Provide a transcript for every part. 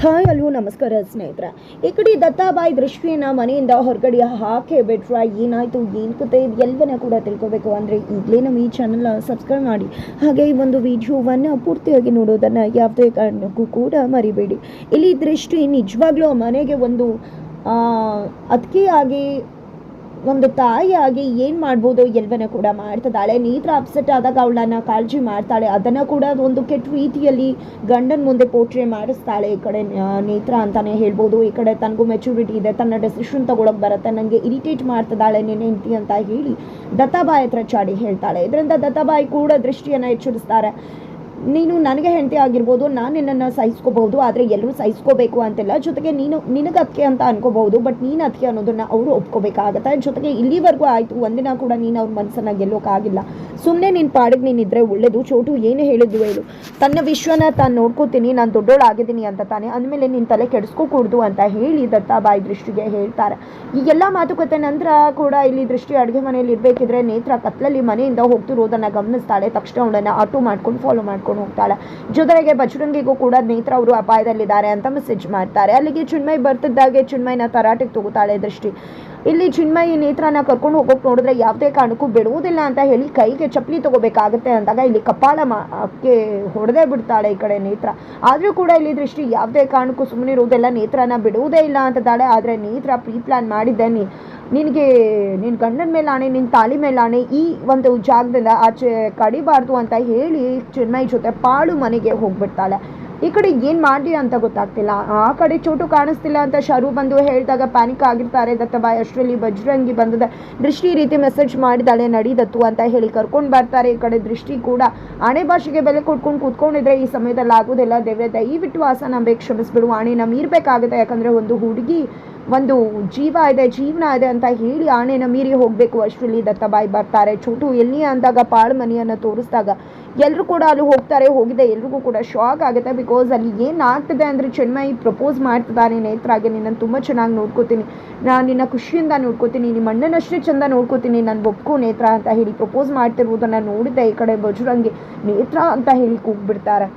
Hi ಅಲ್ಲೂ ನಮಸ್ಕಾರ ಸ್ನೇಹಿತರೆ. ಈ ಕಡೆ ದತ್ತಾಬಾಯಿ ದೃಷ್ಟಿಯನ್ನ ಮನೆಯಿಂದ ಹೊರಗಡೆ ಹಾಕೇ ಬಿಟ್ರ ಏನಾಯ್ತು, ಏನು ಕತೆ ಎಲ್ಲವನ್ನ ಕೂಡ ತಿಳ್ಕೊಬೇಕು. ಅಂದರೆ ಈಗಲೇ ನಮ್ಮ ಈ ಚಾನಲ್ನ ಸಬ್ಸ್ಕ್ರೈಬ್ ಮಾಡಿ. ಹಾಗೆ ಈ ಒಂದು ವಿಡಿಯೋವನ್ನು ಪೂರ್ತಿಯಾಗಿ ನೋಡೋದನ್ನು ಯಾವುದೇ ಕಾರಣಕ್ಕೂ ಕೂಡ ಮರಿಬೇಡಿ. ಇಲ್ಲಿ ದೃಷ್ಟಿ ನಿಜವಾಗ್ಲೂ ಮನೆಗೆ ಒಂದು ಅದಕ್ಕೆಯಾಗಿ ಒಂದು ತಾಯಿಯಾಗಿ ಏನು ಮಾಡ್ಬೋದು ಎಲ್ವನ ಕೂಡ ಮಾಡ್ತಿದ್ದಾಳೆ. ನೇತ್ರ ಅಪ್ಸೆಟ್ ಆದಾಗ ಅವಳನ್ನ ಕಾಳಜಿ ಮಾಡ್ತಾಳೆ. ಅದನ್ನು ಕೂಡ ಒಂದು ಕೆಟ್ಟ ರೀತಿಯಲ್ಲಿ ಗಂಡನ ಮುಂದೆ ಪೋಟ್ರೆ ಮಾಡಿಸ್ತಾಳೆ. ಈ ಕಡೆ ನೇತ್ರ ಅಂತಾನೆ ಹೇಳ್ಬೋದು. ಈ ಕಡೆ ತನಗೂ ಮೆಚುರಿಟಿ ಇದೆ. ತನ್ನ ಡೆಸಿಷನ್ ತಗೊಳಕ್ ಬರುತ್ತೆ. ನನಗೆ ಇರಿಟೇಟ್ ಮಾಡ್ತಿದ್ದಾಳೆ ನೀನು ಹೆಂಡತಿ ಅಂತ ಹೇಳಿ ದತ್ತಾಬಾಯಿ ಹತ್ರ ಚಾಡಿ ಹೇಳ್ತಾಳೆ. ಇದರಿಂದ ದತ್ತಾಬಾಯಿ ಕೂಡ ದೃಷ್ಟಿಯನ್ನು ಎಚ್ಚರಿಸ್ತಾರೆ. ನೀನು ನನಗೆ ಹೆಂಡತಿ ಆಗಿರ್ಬೋದು, ನಾನು ನಿನ್ನನ್ನು ಸಹಿಸ್ಕೋಬಹುದು, ಆದರೆ ಎಲ್ಲರೂ ಸಹಿಸ್ಕೋಬೇಕು ಅಂತೆಲ್ಲ. ಜೊತೆಗೆ ನೀನು ನಿನಗೆ ಅದಕ್ಕೆ ಅಂತ ಅನ್ಕೋಬಹುದು ಬಟ್ ನೀನು ಅದಕ್ಕೆ ಅನ್ನೋದನ್ನ ಅವರು ಒಪ್ಕೋಬೇಕಾಗತ್ತೆ. ಜೊತೆಗೆ ಇಲ್ಲಿವರೆಗೂ ಆಯಿತು, ಒಂದಿನ ಕೂಡ ನೀನು ಅವ್ರ ಮನಸ್ಸನ್ನು ಗೆಲ್ಲೋಕ್ಕಾಗಿಲ್ಲ ಸುಮ್ಮನೆ ನಿನ್ನ ಪಾಡಿಗೆ ನೀನಿದ್ರೆ ಒಳ್ಳೇದು. ಚೋಟು ಏನು ಹೇಳಿದ್ವು ಹೇಳು. ತನ್ನ ವಿಶ್ವನ ತಾನು ನೋಡ್ಕೋತೀನಿ, ನಾನು ದೊಡ್ಡೋಳಾಗಿದ್ದೀನಿ ಅಂತ ತಾನೆ. ಅಂದಮೇಲೆ ನಿನ್ನ ತಲೆ ಕೆಡಿಸ್ಕೋಕೂಡ್ದು ಅಂತ ಹೇಳಿ ದತ್ತಾಬಾಯಿ ದೃಷ್ಟಿಗೆ ಹೇಳ್ತಾರೆ. ಈ ಎಲ್ಲ ಮಾತುಕತೆ ನಂತರ ಕೂಡ ಇಲ್ಲಿ ದೃಷ್ಟಿ ಅಡುಗೆ ಮನೆಯಲ್ಲಿ ಇರಬೇಕಿದ್ರೆ ನೇತ್ರ ಕತ್ಲಲ್ಲಿ ಮನೆಯಿಂದ ಹೋಗ್ತಿರೋದನ್ನು ಗಮನಿಸ್ತಾಳೆ. ತಕ್ಷಣ ಅವಳನ್ನು ಆಟೋ ಮಾಡ್ಕೊಂಡು ಫಾಲೋ ಮಾಡ್ಕೊಂಡು ಹೋಗ್ತಾಳೆ. ಜೊತೆಗೆ ಬಜರಂಗಿಗೂ ಕೂಡ ನೇತ್ರ ಅವರು ಅಪಾಯದಲ್ಲಿದ್ದಾರೆ ಅಂತ ಮೆಸೇಜ್ ಮಾಡ್ತಾರೆ. ಅಲ್ಲಿಗೆ ಚಿನ್ಮಯ್ ಬರ್ತಿದ್ದಾಗೆ ಚಿನ್ಮಯ್ನ ತರಾಟೆಗೆ ತಗೋತಾಳೆ ದೃಷ್ಟಿ. ಇಲ್ಲಿ ಚಿನ್ಮಯಿ ನೇತ್ರನ ಕರ್ಕೊಂಡು ಹೋಗೋಕೆ ನೋಡಿದ್ರೆ ಯಾವುದೇ ಕಾರಣಕ್ಕೂ ಬಿಡುವುದಿಲ್ಲ ಅಂತ ಹೇಳಿ ಕೈಗೆ ಚಪ್ಪಲಿ ತಗೋಬೇಕಾಗುತ್ತೆ ಅಂದಾಗ ಇಲ್ಲಿ ಕಪಾಳ ಮಾಕ್ಕೆ ಹೊಡೆದೇ ಬಿಡ್ತಾಳೆ ಈ ಕಡೆ ನೇತ್ರ. ಆದರೂ ಕೂಡ ಇಲ್ಲಿ ದೃಷ್ಟಿ ಯಾವುದೇ ಕಾರಣಕ್ಕೂ ಸುಮ್ಮನೆ ಇರುವುದಿಲ್ಲ. ನೇತ್ರನ ಬಿಡುವುದೇ ಇಲ್ಲ ಅಂತಿದ್ದಾಳೆ ಆದರೆ ನೇತ್ರ ಪ್ರೀ ಪ್ಲಾನ್ ಮಾಡಿದ್ದೆ ನೀ ನಿನಗೆ ನಿನ್ನ ಗಂಡನ ಮೇಲೆ ಆಣೆ ನಿನ್ನ ತಾಳಿ ಮೇಲೆ ಆಣೆ ಈ ಒಂದು ಜಾಗದಿಂದ ಆಚೆ ಕಡಿಬಾರ್ದು ಅಂತ ಹೇಳಿ ಚಿನ್ಮಯಿ ಜೊತೆ ಪಾಳು ಮನೆಗೆ ಹೋಗ್ಬಿಡ್ತಾಳೆ. ಈ ಕಡೆ ಏನು ಮಾಡಿ ಅಂತ ಗೊತ್ತಾಗ್ತಿಲ್ಲ. ಆ ಕಡೆ ಚೋಟು ಕಾಣಿಸ್ತಿಲ್ಲ ಅಂತ ಶರು ಬಂದು ಹೇಳಿದಾಗ ಪ್ಯಾನಿಕ್ ಆಗಿರ್ತಾರೆ. ದತ್ತಬಾಯಿ ಅಷ್ಟರಲ್ಲಿ ಬಜ್ರಂಗಿ ಬಂದದ. ದೃಷ್ಟಿ ರೀತಿ ಮೆಸೇಜ್ ಮಾಡಿದಾಳೆ, ನಡೀದತ್ತು ಅಂತ ಹೇಳಿ ಕರ್ಕೊಂಡು ಬರ್ತಾರೆ. ಈ ಕಡೆ ದೃಷ್ಟಿ ಕೂಡ ಆಣೆ ಭಾಷೆಗೆ ಬೆಲೆ ಕೊಟ್ಕೊಂಡು ಕೂತ್ಕೊಂಡಿದ್ರೆ ಈ ಸಮಯದಲ್ಲಿ ಆಗೋದಿಲ್ಲ. ದೇವ್ರೆ, ದಯವಿಟ್ಟು ವಾಸ ನಂಬೆ ಕ್ಷಮಿಸ್ಬಿಡು. ನಮ್ಮ ಇರಬೇಕಾಗುತ್ತೆ ಯಾಕಂದ್ರೆ ಒಂದು ಹುಡುಗಿ ಒಂದು ಜೀವ ಇದೆ, ಜೀವನ ಇದೆ ಅಂತ ಹೇಳಿ ಆನೆನ ಮೀರಿ ಹೋಗಬೇಕು. ಅಷ್ಟರಲ್ಲಿ ದತ್ತಬಾಯಿ ಬರ್ತಾರೆ. ಚೋಟು ಎಲ್ಲಿ ಅಂದಾಗ ಪಾಳು ಮನೆಯನ್ನು ತೋರಿಸಿದಾಗ ಎಲ್ಲರೂ ಕೂಡ ಅಲ್ಲಿ ಹೋಗ್ತಾರೆ, ಹೋಗಿದೆ. ಎಲ್ರಿಗೂ ಕೂಡ ಶಾಕ್ ಆಗುತ್ತೆ ಬಿಕಾಸ್ ಅಲ್ಲಿ ಏನಾಗ್ತಿದೆ ಅಂದರೆ ಚೆನ್ಮೈ ಪ್ರಪೋಸ್ ಮಾಡ್ತಿದ್ದಾನೆ ನೇತ್ರಾಗೆ. ನಿನ್ನನ್ನು ತುಂಬ ಚೆನ್ನಾಗಿ ನೋಡ್ಕೋತೀನಿ. ನಾನು ನಿನ್ನ ಖುಷಿಯಿಂದ ನೋಡ್ಕೋತೀನಿ ನಿಮ್ಮ ಅಣ್ಣನಷ್ಟೇ ಚಂದ ನೋಡ್ಕೋತೀನಿ, ನಾನು ಒಪ್ಕೋ ನೇತ್ರ ಅಂತ ಹೇಳಿ ಪ್ರಪೋಸ್ ಮಾಡ್ತಿರುವುದನ್ನು ನೋಡಿದೆ ಈ ಕಡೆ ಬಜರಂಗಿ. ನೇತ್ರ ಅಂತ ಹೇಳಿ ಕೂಗ್ಬಿಡ್ತಾರೆ.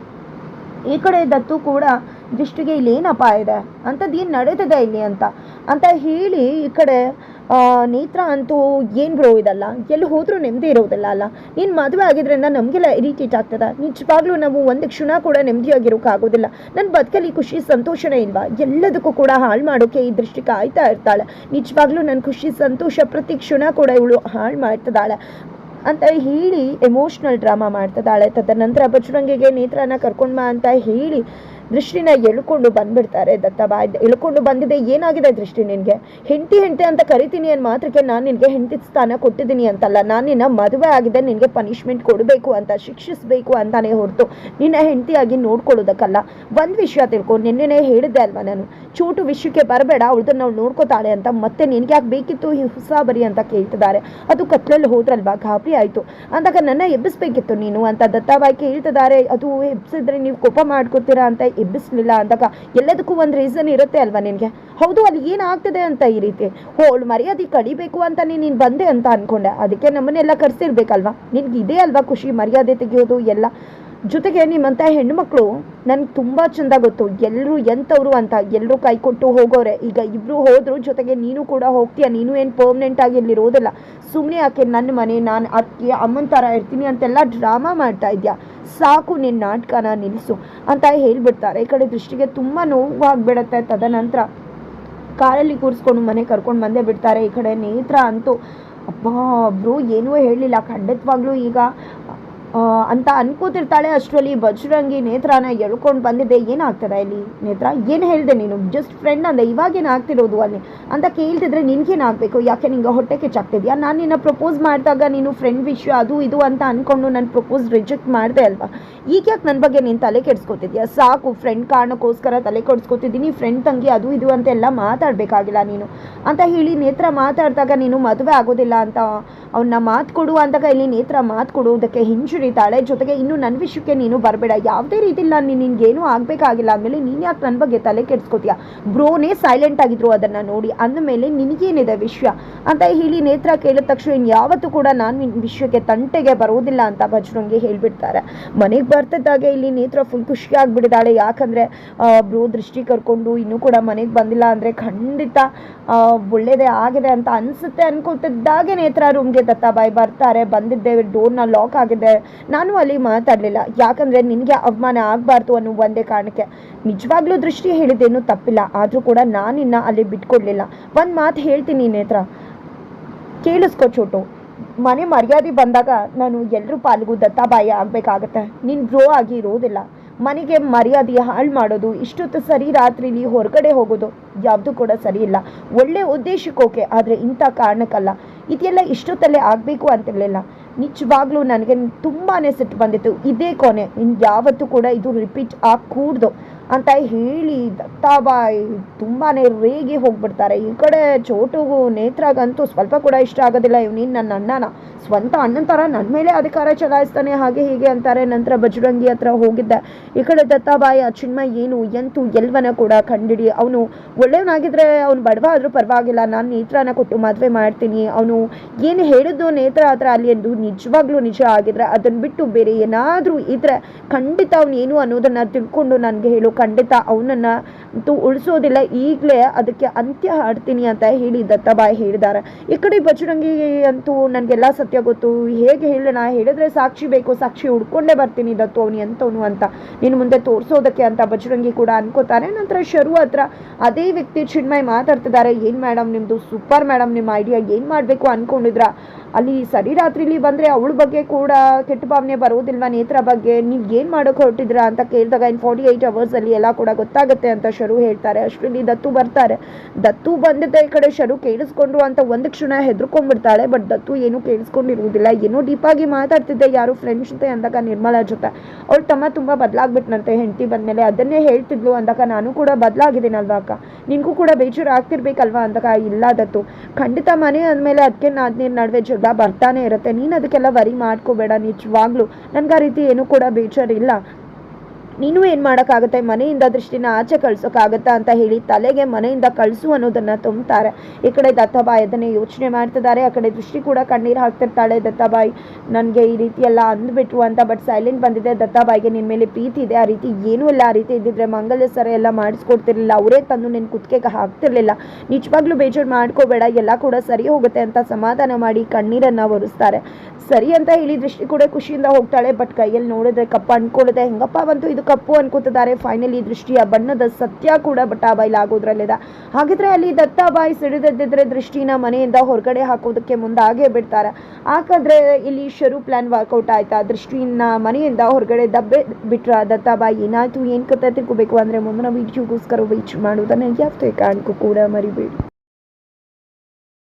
ಈ ಕಡೆ ದತ್ತು ಕೂಡ ದೃಷ್ಟಿಗೆ ಇಲ್ಲಿ ಏನು ಅಪಾಯ ಇದೆ? ಅಂಥದ್ದು ಏನು ನಡೀತದೆ ಇಲ್ಲಿ ಅಂತ? ಅಂತ ಹೇಳಿ ಈ ಕಡೆ ನೇತ್ರ ಅಂತೂ ಏನು ಬ್ರೋ ಇದಲ್ಲ? ಎಲ್ಲಿ ಹೋದರೂ ನೆಮ್ಮದಿ ಇರೋದಿಲ್ಲ ಅಲ್ಲ? ನೀನು ಮದುವೆ ಆಗಿದ್ರಿಂದ ನಮಗೆಲ್ಲ ಇರಿಟೇಟ್ ಆಗ್ತದೆ? ನಿಜವಾಗ್ಲೂ ನಾವು ಒಂದು ಕ್ಷಣ ಕೂಡ ನೆಮ್ಮದಿಯಾಗಿರೋಕ್ಕಾಗೋದಿಲ್ಲ ನನ್ನ ಬದುಕಲ್ಲಿ ಖುಷಿ, ಸಂತೋಷನೇ ಇಲ್ವಾ? ಎಲ್ಲದಕ್ಕೂ ಕೂಡ ಹಾಳು ಮಾಡೋಕೆ ಈ ದೃಷ್ಟಿ ಕಾಯ್ತಾ ಇರ್ತಾಳೆ. ನಿಜವಾಗ್ಲೂ ನನ್ನ ಖುಷಿ, ಸಂತೋಷ ಪ್ರತಿ ಕ್ಷಣ ಕೂಡ ಇವಳು ಹಾಳು ಮಾಡ್ತಿದ್ದಾಳೆ. ಅಂತ ಹೇಳಿ ಎಮೋಷ್ನಲ್ ಡ್ರಾಮಾ ಮಾಡ್ತಿದ್ದಾಳೆ. ತದನಂತರ ಬಜರಂಗಿಗೆ ನೇತ್ರನ ಕರ್ಕೊಂಡ್ಮಾ ಅಂತ ಹೇಳಿ ದೃಷ್ಟಿನ ಎಳ್ಕೊಂಡು ಬಂದ್ಬಿಡ್ತಾರೆ ದತ್ತಬಾಯ್ ಎಳ್ಕೊಂಡು ಬಂದಿದೆ, ಏನಾಗಿದೆ ದೃಷ್ಟಿ ನಿನಗೆ? ಹೆಂಡತಿ ಹೆಂಡತಿ ಅಂತ ಕರಿತೀನಿ ಅನ್ನೋ ಮಾತ್ರಕ್ಕೆ ನಾನು ನಿನಗೆ ಹೆಂಡತಿ ಸ್ಥಾನ ಕೊಟ್ಟಿದ್ದೀನಿ ಅಂತಲ್ಲ. ನಾನು ನಿನ್ನ ಮದುವೆ ಆಗಿದೆ, ನಿನಗೆ ಪನಿಷ್ಮೆಂಟ್ ಕೊಡಬೇಕು ಅಂತ, ಶಿಕ್ಷಿಸಬೇಕು ಅಂತಾನೆ ಹೊರತು ನಿನ್ನ ಹೆಂಡತಿಯಾಗಿ ನೋಡ್ಕೊಳ್ಳೋದಕ್ಕಲ್ಲ. ಒಂದು ವಿಷಯ ತಿಳ್ಕೊ, ನಿನ್ನೆನೇ ಹೇಳಿದ್ದೆ ಅಲ್ವಾ ನಾನು? ಚೂಟು ವಿಷಯಕ್ಕೆ ಬರಬೇಡ, ಅವಳದನ್ನು ನಾವು ನೋಡ್ಕೋತಾಳೆ ಅಂತ ಮತ್ತೆ ನಿನಗೆ ಯಾಕೆ ಬೇಕಿತ್ತು? ಈ ಹೊಸ ಬರಿ ಅಂತ ಕೇಳ್ತಿದ್ದಾರೆ. ಅದು ಕತ್ಲಲ್ಲಿ ಹೋದ್ರಲ್ವಾ? ಗಾಬರಿ ಆಯಿತು. ಅಂದಾಗ ನನ್ನ ಎಬ್ಬಿಸ್ಬೇಕಿತ್ತು ನೀನು ಅಂತ ದತ್ತಾಬಾಯಿ ಕೇಳ್ತಿದ್ದಾರೆ. ಅದು ಎಬ್ಸಿದ್ರೆ ನೀವು ಕೋಪ ಮಾಡ್ಕೊತೀರಾ ಅಂತ ಎಬ್ಬಿಸ್ಲಿಲ್ಲ ಅಂದಾಗ ಎಲ್ಲದಕ್ಕೂ ಒಂದು ರೀಸನ್ ಇರುತ್ತೆ ಅಲ್ವಾ ನಿನಗೆ? ಹೌದು, ಅಲ್ಲಿ ಏನಾಗ್ತದೆ ಅಂತ ಈ ರೀತಿ? ಹೋಳು ಮರ್ಯಾದೆ ಕಡಿಬೇಕು ಅಂತ ನೀನು ಬಂದೆ ಅಂತ ಅಂದ್ಕೊಂಡೆ ಅದಕ್ಕೆ ನಮ್ಮನ್ನೆಲ್ಲ ಕರೆಸಿರ್ಬೇಕಲ್ವಾ? ನಿನಗೆ ಇದೇ ಅಲ್ವಾ ಖುಷಿ? ಮರ್ಯಾದೆ ತೆಗೆಯೋದು ಎಲ್ಲ? ಜೊತೆಗೆ ನಿಮ್ಮಂಥ ಹೆಣ್ಮಕ್ಳು ನನ್ಗೆ ತುಂಬ ಚಂದ ಗೊತ್ತು. ಎಲ್ಲರೂ ಎಂಥವ್ರು ಅಂತ. ಎಲ್ಲರೂ ಕೈ ಕೊಟ್ಟು ಹೋಗೋರೆ. ಈಗ ಇಬ್ಬರು ಹೋದ್ರು, ಜೊತೆಗೆ ನೀನು ಕೂಡ ಹೋಗ್ತೀಯ. ನೀನು ಏನು ಪರ್ಮನೆಂಟ್ ಆಗಿ ಇಲ್ಲಿ ಇರೋದಿಲ್ಲ. ಸುಮ್ಮನೆ ಯಾಕೆ? ನನ್ನ ಮನೆ, ನಾನು ಅದಕ್ಕೆ ಅಮ್ಮನ ಥರ ಇರ್ತೀನಿ ಅಂತೆಲ್ಲ ಡ್ರಾಮಾ ಮಾಡ್ತಾ ಇದ್ಯಾ? ಸಾಕು ನಿನ್ನ ನಾಟಕನ ನಿಲ್ಲಿಸು ಅಂತ ಹೇಳ್ಬಿಡ್ತಾರೆ. ಈ ಕಡೆ ದೃಷ್ಟಿಗೆ ತುಂಬ ನೋವಾಗ್ಬಿಡತ್ತೆ. ತದನಂತರ ಕಾರಲ್ಲಿ ಕೂರಿಸ್ಕೊಂಡು ಮನೆ ಕರ್ಕೊಂಡು ಬಂದೇ ಬಿಡ್ತಾರೆ. ಈ ಕಡೆ ನೇತ್ರ ಅಂತೂ, ಅಬ್ಬಾ, ಬ್ರೋ, ಏನೂ ಹೇಳಲಿಲ್ಲ ಖಂಡಿತವಾಗ್ಲೂ ಈಗ ಅಂತ ಅನ್ಕೋತಿರ್ತಾಳೆ. ಅಷ್ಟರಲ್ಲಿ ಬಜರಂಗಿ ನೇತ್ರನ ಎಳ್ಕೊಂಡು ಬಂದಿದ್ದೆ ಏನಾಗ್ತದೆ ಇಲ್ಲಿ ನೇತ್ರ, ಏನು ಹೇಳಿದೆ ನೀನು? ಜಸ್ಟ್ ಫ್ರೆಂಡ್ ಅಂದೆ. ಇವಾಗೇನು ಆಗ್ತಿರೋದು ಅಲ್ಲಿ? ಅಂತ ಕೇಳ್ತಿದ್ರೆ ನಿನ್ಗೇನಾಗಬೇಕು? ಯಾಕೆ ನಿಂಗೆ ಹೊಟ್ಟೆ ಕೆಚ್ಚಾಗ್ತಿದ್ಯಾ? ನಾನು ನಿನ್ನ ಪ್ರಪೋಸ್ ಮಾಡಿದಾಗ ನೀನು ಫ್ರೆಂಡ್ ವಿಷಯ ಅದು ಇದು ಅಂತ ಅಂದ್ಕೊಂಡು ನನ್ನ ಪ್ರಪೋಸ್ ರಿಜೆಕ್ಟ್ ಮಾಡಿದೆ ಅಲ್ವಾ? ಈಗ ಯಾಕೆ ನನ್ನ ಬಗ್ಗೆ ನೀನು ತಲೆ ಕೆಡಿಸ್ಕೊತಿದ್ಯಾ? ಸಾಕು ಫ್ರೆಂಡ್ ಕಾರಣಕ್ಕೋಸ್ಕರ ತಲೆ ಕೆಡಿಸ್ಕೊತಿದ್ದೀನಿ. ಫ್ರೆಂಡ್ ತಂಗಿ ಅದು ಇದು ಅಂತೆಲ್ಲ ಮಾತಾಡಬೇಕಾಗಿಲ್ಲ ನೀನು. ಅಂತ ಹೇಳಿ ನೇತ್ರ ಮಾತಾಡಿದಾಗ ನೀನು ಮದುವೆ ಆಗೋದಿಲ್ಲ ಅಂತ ಅವನ್ನ ಮಾತು ಕೊಡು ಅಂದಾಗ ಇಲ್ಲಿ ನೇತ್ರ ಮಾತು ಕೊಡುವುದಕ್ಕೆ ಹಿಂಜುರಿತಾಳೆ. ಜೊತೆಗೆ ಇನ್ನು ನನ್ನ ವಿಷಯಕ್ಕೆ ನೀನು ಬರಬೇಡ. ಯಾವುದೇ ರೀತಿಲಿ ನಾನು ನಿನ್ಗೇನು ಆಗಬೇಕಾಗಿಲ್ಲ. ಅಂದಮೇಲೆ ನೀನು ಯಾಕೆ ನನ್ನ ಬಗ್ಗೆ ತಲೆ ಕೆಡ್ಸ್ಕೊತೀಯ? ಬ್ರೋನೇ ಸೈಲೆಂಟ್ ಆಗಿದ್ರು ಅದನ್ನು ನೋಡಿ. ಅಂದಮೇಲೆ ನಿನಗೇನಿದೆ ವಿಷಯ? ಅಂತ ಹೇಳಿ ನೇತ್ರ ಕೇಳಿದ ತಕ್ಷಣ ಇನ್ನು ಯಾವತ್ತೂ ಕೂಡ ನಾನು ನಿನ್ನ ವಿಷಯಕ್ಕೆ ತಂಟೆಗೆ ಬರೋದಿಲ್ಲ ಅಂತ ಬಜರಂಗಿ ಹೇಳಿಬಿಡ್ತಾರೆ. ಮನೆಗೆ ಬರ್ತಿದ್ದಾಗೆ ಇಲ್ಲಿ ನೇತ್ರ ಫುಲ್ ಖುಷಿಯಾಗಿಬಿಡಿದಾಳೆ ಯಾಕಂದರೆ ಬ್ರೋ ದೃಷ್ಟಿ ಕರ್ಕೊಂಡು ಇನ್ನೂ ಕೂಡ ಮನೆಗೆ ಬಂದಿಲ್ಲ ಅಂದರೆ ಖಂಡಿತ ಒಳ್ಳೆಯದೇ ಒಳ್ಳೇದೇ ಆಗಿದೆ ಅಂತ ಅನಿಸುತ್ತೆ ಅನ್ಕೊಳ್ತಿದ್ದಾಗೆ ನೇತ್ರ ರೂಮ್ಗೆ ದತ್ತಾಬಾಯಿ ಬರ್ತಾರೆ ಬಂದಿದ್ದೆ ಡೋರ್ನ ಲಾಕ್ ಆಗಿದೆ. ನಾನು ಅಲ್ಲಿ ಮಾತಾಡಲಿಲ್ಲ. ಯಾಕಂದರೆ ನಿನಗೆ ಅವಮಾನ ಆಗಬಾರ್ದು ಅನ್ನೋ ಒಂದೇ ಕಾರಣಕ್ಕೆ. ನಿಜವಾಗ್ಲೂ ದೃಷ್ಟಿ ಹೇಳಿದ್ದೇನು ತಪ್ಪಿಲ್ಲ. ಆದರೂ ಕೂಡ ನಾನಿನ್ನ ಅಲ್ಲಿ ಬಿಟ್ಕೊಡ್ಲಿಲ್ಲ. ಒಂದು ಮಾತು ಹೇಳ್ತೀನಿ ನೇತ್ರ. ಕೇಳಿಸ್ಕೊ ಚೋಟು. ಮನೆ ಮರ್ಯಾದೆ ಬಂದಾಗ ನಾನು ಎಲ್ಲರೂ ಪಾಲ್ಗೂ ದತ್ತಾಬಾಯಿ ಆಗಬೇಕಾಗತ್ತೆ. ನೀನು ಬ್ರೋ ಆಗಿ ಇರೋದಿಲ್ಲ. ಮನೆಗೆ ಮರ್ಯಾದೆ ಹಾಳು ಮಾಡೋದು, ಇಷ್ಟೊತ್ತು ಸರಿ ರಾತ್ರಿಲಿ ಹೊರಗಡೆ ಹೋಗೋದು ಯಾವುದು ಕೂಡ ಸರಿ ಇಲ್ಲ. ಒಳ್ಳೆ ಉದ್ದೇಶಕ್ಕೆ ಓಕೆ ಆದರೆ ಇಂಥ ಕಾರಣಕ್ಕಲ್ಲ. ಇದೆಲ್ಲ ಇಷ್ಟೊತ್ತಲ್ಲೇ ಆಗಬೇಕು ಅಂತಿರಲಿಲ್ಲ ನಿಜವಾಗ್ಲೂ ನನಗೆ ತುಂಬಾ ಸಿಟ್ಟು ಬಂದಿತ್ತು. ಇದೇ ಕೊನೆ. ಇನ್ನು ಯಾವತ್ತೂ ಕೂಡ ಇದು ರಿಪೀಟ್ ಆಗಕೂಡ್ದು. ಅಂತ ಹೇಳಿ ದತ್ತಾಬಾಯಿ ತುಂಬಾ ರೇಗಿ ಹೋಗ್ಬಿಡ್ತಾರೆ. ಈ ಕಡೆ ಚೋಟುಗೂ ನೇತ್ರಗಂತೂ ಸ್ವಲ್ಪ ಕೂಡ ಇಷ್ಟ ಆಗೋದಿಲ್ಲ. ಇವನಿನ್ ನನ್ನ ಅಣ್ಣನ. ಸ್ವಂತ ಅಣ್ಣನ ಥರ ನನ್ನ ಮೇಲೆ ಅಧಿಕಾರ ಚಲಾಯಿಸ್ತಾನೆ, ಹಾಗೆ ಹೀಗೆ ಅಂತಾರೆ. ನಂತರ ಬಜರಂಗಿ ಹತ್ರ ಹೋಗಿದ್ದೆ. ಈ ಕಡೆ ದತ್ತಾಬಾಯಿ ಆ ಚಿನ್ಮ ಏನು? ಎಂತೂ ಎಲ್ವನ ಕೂಡ ಕಂಡಿಡಿ. ಅವನು ಒಳ್ಳೆಯವನಾಗಿದ್ರೆ ಅವ್ನು ಬಡವ ಆದರೂ ಪರವಾಗಿಲ್ಲ. ನಾನು ನೇತ್ರನ ಕೊಟ್ಟು ಮದುವೆ ಮಾಡ್ತೀನಿ. ಅವನು ಏನು ಹೇಳಿದ್ದು ನೇತ್ರ ಹತ್ರ ಅಲ್ಲಿ ಎಂದು ನಿಜವಾಗ್ಲೂ ನಿಜ ಆಗಿದ್ರೆ ಅದನ್ನು ಬಿಟ್ಟು ಬೇರೆ ಏನಾದರೂ ಇದ್ರೆ ಖಂಡಿತ ಅವನು ಏನು ಅನ್ನೋದನ್ನು ತಿಳ್ಕೊಂಡು ನನಗೆ ಹೇಳು. ಖಂಡಿತ ಅವನನ್ನ ಅಂತೂ ಉಳಿಸೋದಿಲ್ಲ. ಈಗಲೇ ಅದಕ್ಕೆ ಅಂತ್ಯ ಹಾಡ್ತೀನಿ ಅಂತ ಹೇಳಿ ದತ್ತಬಾಯಿ ಹೇಳಿದ್ದಾರೆ. ಈ ಕಡೆ ಬಜರಂಗಿ ಅಂತೂ ನನಗೆಲ್ಲ ಸತ್ಯ ಗೊತ್ತು. ಹೇಗೆ ಹೇಳೋಣ ಹೇಳಿದ್ರೆ ಸಾಕ್ಷಿ ಬೇಕು, ಸಾಕ್ಷಿ ಹುಡ್ಕೊಂಡೇ ಬರ್ತೀನಿ ದತ್ತು ಅವನು ಎಂತವನು ಅಂತ. ನೀನು ಮುಂದೆ ತೋರಿಸೋದಕ್ಕೆ ಅಂತ ಬಜರಂಗಿ ಕೂಡ ಅನ್ಕೋತಾರೆ. ನಂತರ ಶರು ಹತ್ರ ಅದೇ ವ್ಯಕ್ತಿ ಚಿನ್ಮಯ್ ಮಾತಾಡ್ತಿದ್ದಾರೆ. ಏನು ಮೇಡಮ್ ನಿಮ್ಮದು ಸೂಪರ್ ಮೇಡಮ್, ನಿಮ್ಮ ಐಡಿಯಾ ಏನು ಮಾಡಬೇಕು ಅನ್ಕೊಂಡಿದ್ರ? ಅಲ್ಲಿ ಸರಿ ರಾತ್ರಿಲಿ ಬಂದರೆ ಅವಳ ಬಗ್ಗೆ ಕೂಡ ಕೆಟ್ಟ ಭಾವನೆ ಬರೋದಿಲ್ವಾ ನೇತ್ರ ಬಗ್ಗೆ? ನೀವು ಏನು ಮಾಡೋಕೆ ಹೊರಟಿದ್ರ ಅಂತ ಕೇಳಿದಾಗ ಇನ್ ಫಾರ್ಟಿ ಏಯ್ಟ್ ಅವರ್ಸಲ್ಲಿ ಎಲ್ಲ ಕೂಡ ಗೊತ್ತಾಗುತ್ತೆ ಅಂತ ಶರು ಹೇಳ್ತಾರೆ. ಅಷ್ಟರಲ್ಲಿ ದತ್ತು ಬರ್ತಾರೆ. ದತ್ತು ಬಂದಿದ್ದ ಈ ಕಡೆ ಶರು ಕೇಳಿಸ್ಕೊಂಡ್ರು ಅಂತ ಒಂದು ಕ್ಷಣ ಹೆದರ್ಕೊಂಡ್ಬಿಡ್ತಾಳೆ, ಬಟ್ ದತ್ತು ಏನೂ ಕೇಳಿಸ್ಕೊಂಡಿರುವುದಿಲ್ಲ. ಏನೋ ಡೀಪಾಗಿ ಮಾತಾಡ್ತಿದ್ದೆ ಯಾರು ಫ್ರೆಂಡ್ಸ್ ಜೊತೆ ಅಂದಾಗ ನಿರ್ಮಲಾ ಜೊತೆ. ಅವಳು ತಮ್ಮ ತುಂಬ ಬದಲಾಗ್ಬಿಟ್ನಂತೆ. ಹೆಂಡತಿ ಬಂದಮೇಲೆ ಅದನ್ನೇ ಹೇಳ್ತಿದ್ಲು ಅಂದಾಗ ನಾನು ಕೂಡ ಬದಲಾಗಿದ್ದೀನಲ್ವಾ ಅಕ್ಕ? ನಿನಗೂ ಕೂಡ ಬೇಜಾರು ಆಗ್ತಿರ್ಬೇಕಲ್ವಾ ಅಂದಾಗ, ಇಲ್ಲ ದತ್ತು. ಖಂಡಿತ ಮನೆ ಅಂದಮೇಲೆ ಅದಕ್ಕೆ ನಾದ್ನೀರ್ ನಡುವೆ ಜಗಳ ಬರ್ತಾನೆ ಇರುತ್ತೆ. ನೀನು ಅದಕ್ಕೆಲ್ಲ ವರಿ ಮಾಡ್ಕೋಬೇಡ ನಿಜವಾಗ್ಲೂ. ನನಗೆ ಆ ರೀತಿ ಏನೂ ಕೂಡ ಬೇಜಾರಿಲ್ಲ. ನೀನು ಏನು ಮಾಡೋಕ್ಕಾಗುತ್ತೆ? ಮನೆಯಿಂದ ದೃಷ್ಟಿನ ಆಚೆ ಕಳ್ಸೋಕ್ಕಾಗತ್ತಾ ಅಂತ ಹೇಳಿ ತಲೆಗೆ ಮನೆಯಿಂದ ಕಳಿಸು ಅನ್ನೋದನ್ನು ತುಂಬ್ತಾರೆ. ಈ ಕಡೆ ದತ್ತಾಬಾಯಿ ಅದನ್ನೇ ಯೋಚನೆ ಮಾಡ್ತಿದ್ದಾರೆ. ಆ ಕಡೆ ದೃಷ್ಟಿ ಕೂಡ ಕಣ್ಣೀರು ಹಾಕ್ತಿರ್ತಾಳೆ ದತ್ತಾಬಾಯಿ. ನನಗೆ ಈ ರೀತಿ ಎಲ್ಲ ಅಂದ್ಬಿಟ್ರು ಅಂತ ಬಟ್ ಸೈಲೆಂಟ್ ಬಂದಿದೆ. ದತ್ತಾಬಾಯಿಗೆ ನಿನ್ನ ಮೇಲೆ ಪ್ರೀತಿ ಇದೆ. ಆ ರೀತಿ ಏನೂ ಇಲ್ಲ. ಆ ರೀತಿ ಇದ್ದಿದ್ರೆ ಮಂಗಲ ಸರ ಎಲ್ಲ ಮಾಡಿಸ್ಕೊಡ್ತಿರ್ಲಿಲ್ಲ. ಅವರೇ ತಂದು ನಿನ್ನ ಕುತ್ತಿಗೆಗೆ ಹಾಕ್ತಿರ್ಲಿಲ್ಲ. ನಿಜವಾಗ್ಲೂ ಬೇಜಾರು ಮಾಡ್ಕೋಬೇಡ. ಎಲ್ಲ ಕೂಡ ಸರಿ ಹೋಗುತ್ತೆ ಅಂತ ಸಮಾಧಾನ ಮಾಡಿ ಕಣ್ಣೀರನ್ನು ಒರೆಸ್ತಾರೆ. ಸರಿ ಅಂತ ಹೇಳಿ ದೃಷ್ಟಿ ಕೂಡ ಖುಷಿಯಿಂದ ಹೋಗ್ತಾಳೆ. ಬಟ್ ಕೈಯಲ್ಲಿ ನೋಡಿದ್ರೆ ಕಪ್ಪ ಅನ್ಕೊಳ್ಳದೆ ಹೆಂಗಪ್ಪ ಬಂತು ಇದು ಕಪ್ಪು ಅನ್ಕೋತಿದ್ದಾರೆ. ಫೈನಲಿ ದೃಷ್ಟಿಯ ಬಣ್ಣದ ಸತ್ಯ ಕೂಡ ಬಟ್ಟಾಬಾಯಿಲ್ ಆಗೋದ್ರಲ್ಲಿದೆ ಹಾಗಿದ್ರೆ ಅಲ್ಲಿ ದತ್ತಾಬಾಯಿ ಸಿಡಿದದ್ದಿದ್ರೆ ದೃಷ್ಟಿನ ಮನೆಯಿಂದ ಹೊರಗಡೆ ಹಾಕೋದಕ್ಕೆ ಮುಂದಾಗೇ ಬಿಡ್ತಾರೆ. ಹಾಗಾದ್ರೆ ಇಲ್ಲಿ ಶರು ಪ್ಲಾನ್ ವರ್ಕೌಟ್ ಆಯ್ತಾ? ದೃಷ್ಟಿನ ಮನೆಯಿಂದ ಹೊರಗಡೆ ದಬ್ಬೆ ಬಿಟ್ರ ದತ್ತಾಬಾಯಿ ಏನಾಯ್ತು? ಏನ್ ಕತೆ ತಿಳ್ಕೋಬೇಕು ಅಂದ್ರೆ ಮುಂದಿನ ವೀಡಿಯೋಗೋಸ್ಕರ ವೀಚ್ ಮಾಡೋದನ್ನ ಯಾವುದೇ ಕಾರಣಕ್ಕೂ ಕೂಡ ಮರಿಬೇಡಿ.